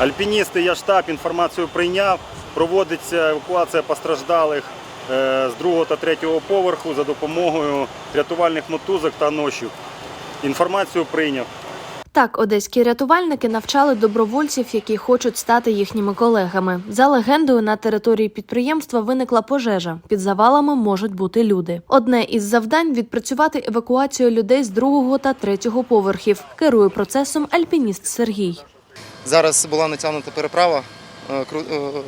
Альпіністи, я штаб інформацію прийняв. Проводиться евакуація постраждалих е, з другого та третього поверху за допомогою рятувальних мотузок та ношів. Інформацію прийняв. Так, одеські рятувальники навчали добровольців, які хочуть стати їхніми колегами. За легендою, на території підприємства виникла пожежа. Під завалами можуть бути люди. Одне із завдань відпрацювати евакуацію людей з другого та третього поверхів. Керує процесом альпініст Сергій. Зараз була натягнута переправа, е, кру- е,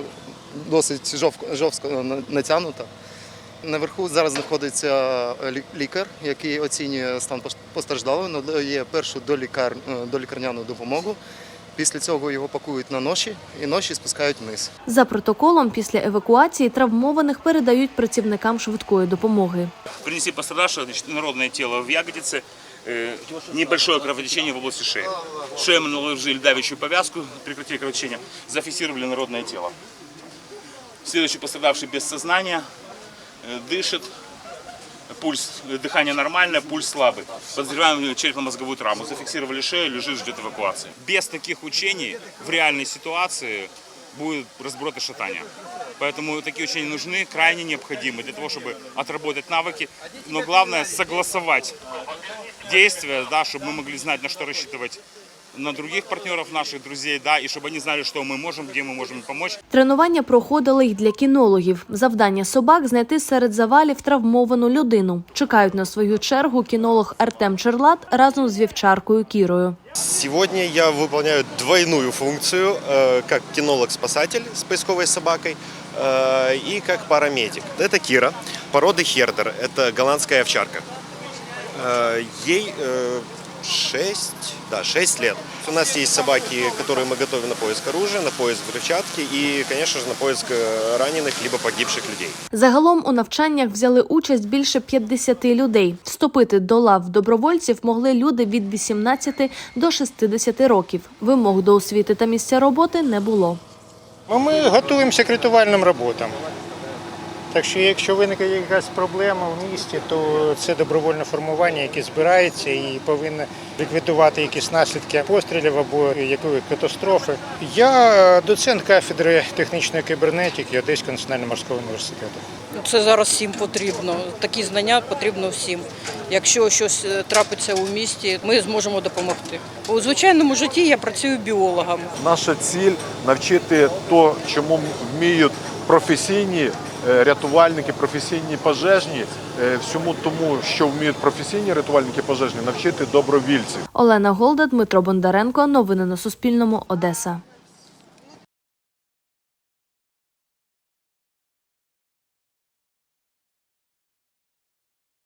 досить жорстко натягнута. Наверху зараз знаходиться лі- лікар, який оцінює стан постраждалого, надає першу долікар, е, долікарняну допомогу. Після цього його пакують на ноші і ноші спускають вниз. За протоколом, після евакуації травмованих передають працівникам швидкої допомоги. принесли пострадавшего, значит, народное тело в ягодице, э, небольшое кровотечение в области шеи. Шею мы наложили давящую повязку, прекратили кровотечение, зафиксировали народное тело. Следующий пострадавший без сознания, э, дышит, пульс, э, дыхание нормальное, пульс слабый. Подозреваем черепно-мозговую травму. Зафиксировали шею, лежит, ждет эвакуации. Без таких учений в реальной ситуации будет разброд и шатание. Поэтому такие учения нужны, крайне необходимы для того, чтобы отработать навыки. Но главное согласовать действия, да, чтобы мы могли знать, на что рассчитывать на других партнеров, наших друзей, да, и чтобы они знали, что мы можем, где мы можем помочь. Тренування проходили й для кінологів. Завдання собак знайти серед завалів травмовану людину. Чекають на свою чергу кінолог Артем Черлат разом з вівчаркою Кірою. Сегодня я выполняю двойную функцию, э, как кинолог-спасатель с поисковой собакой э, и как парамедик. Это Кира, породы Хердер, это голландская овчарка. Э, Ей 6, да, 6 лет. У нас есть собаки, которые мы готовим на поиск оружия, на поиск взрывчатки и, конечно же, на поиск э, раненых либо погибших людей. Загалом у навчаннях взяли участь більше 50 людей. Вступити до лав добровольців могли люди від 18 до 60 років. Вимог до освіти та місця роботи не було. Ну, Ми готуємося к рятувальним роботам. Так що, якщо виникає якась проблема в місті, то це добровольне формування, яке збирається і повинно ліквідувати якісь наслідки пострілів або якоїсь катастрофи. Я доцент кафедри технічної кібернетики Одеського національного морського університету. Це зараз всім потрібно. Такі знання потрібно всім. Якщо щось е, трапиться у місті, ми зможемо допомогти. У звичайному житті я працюю біологом. Наша ціль навчити то, чому вміють професійні рятувальники, професійні пожежні, е, всьому тому, що вміють професійні рятувальники пожежні, навчити добровільців. Олена Голда, Дмитро Бондаренко. Новини на Суспільному. Одеса.